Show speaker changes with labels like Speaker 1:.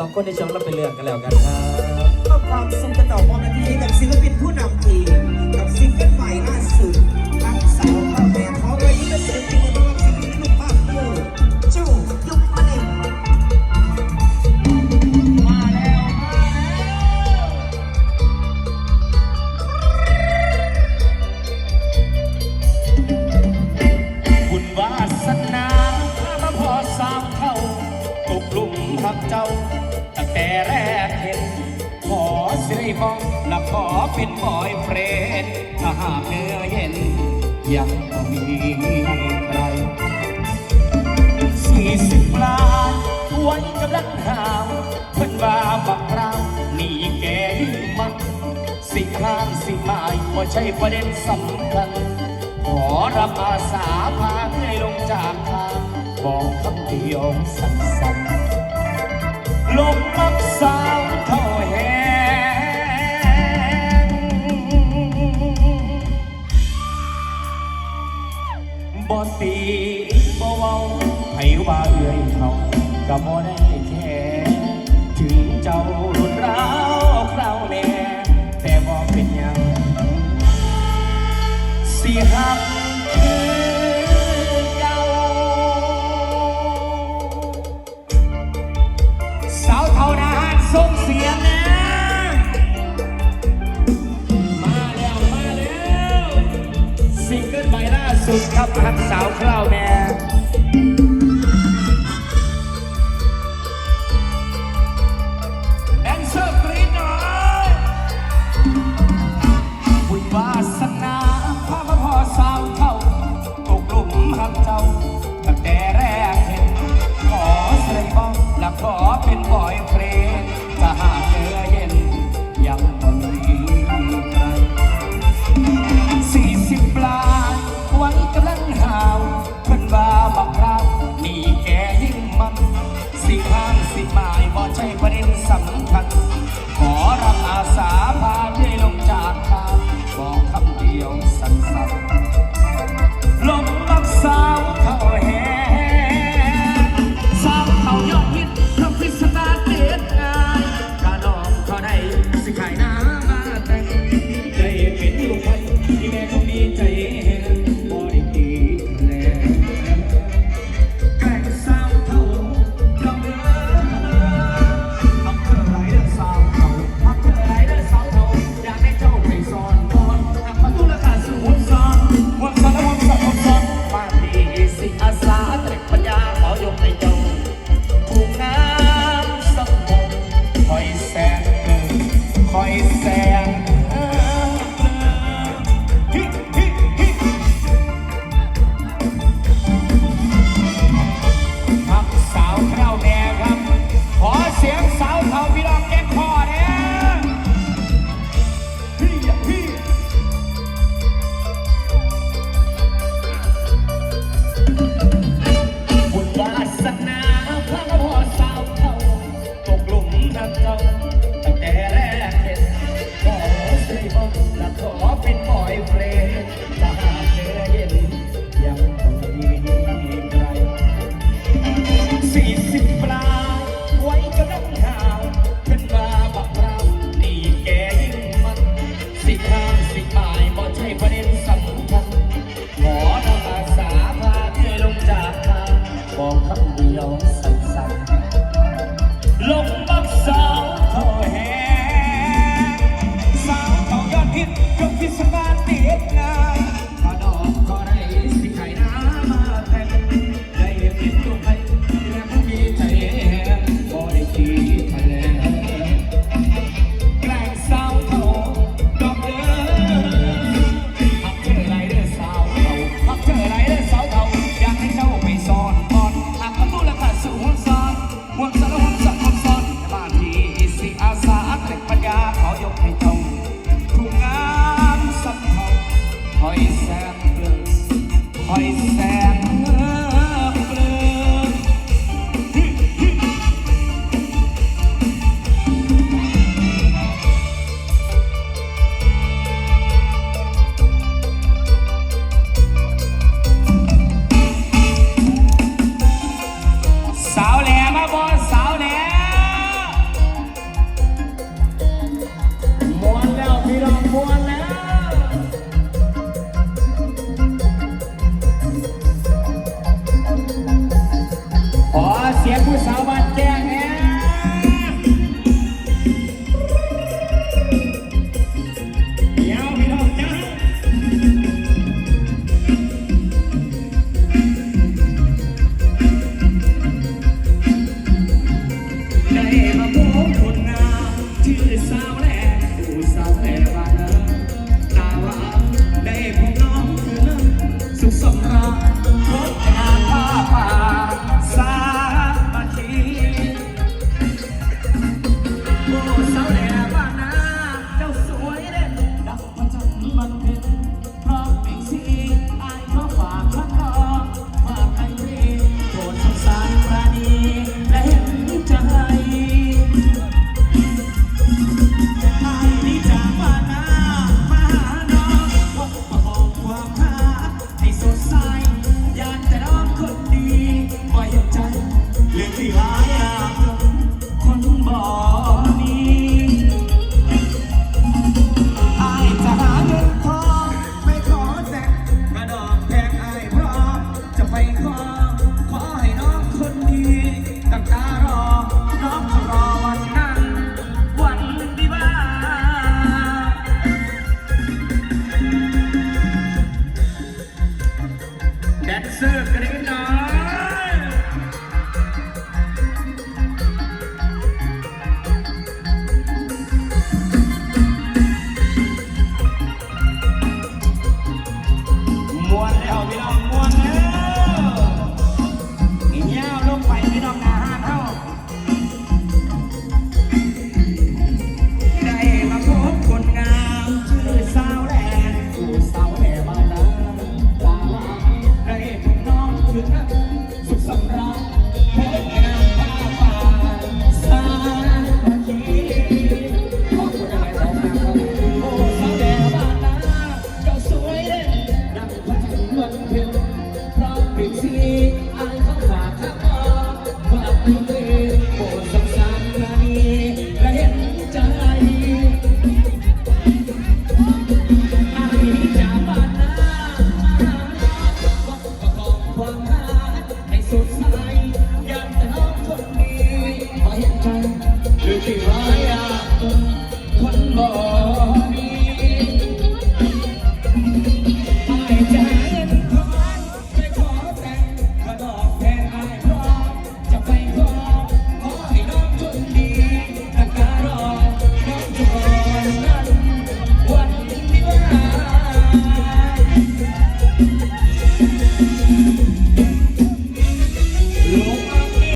Speaker 1: สองคนในช่องเราไปเรื่องกันแล้วกันครับ
Speaker 2: ความสุขกันต่อพอนาทีกับศิลปินผู้นำทีม สิ
Speaker 3: ริมองและขอเป็นบอยเฟรนถ้าหากเนื้อเย็น ยังไม่มีใครสี่สิบล้านไว้กำลังหาวเพิ่นว่าบักรามนี่แกยิ่งมันสิข้างสิหมายว่าใช่ประเด็นสำคัญ ขอรับอาสาพาให้ลงจากทางบอกคำเดียวสั้นๆลงมักสาวเท่า สุดครับหักสาวคราวแม่ นคอยแสน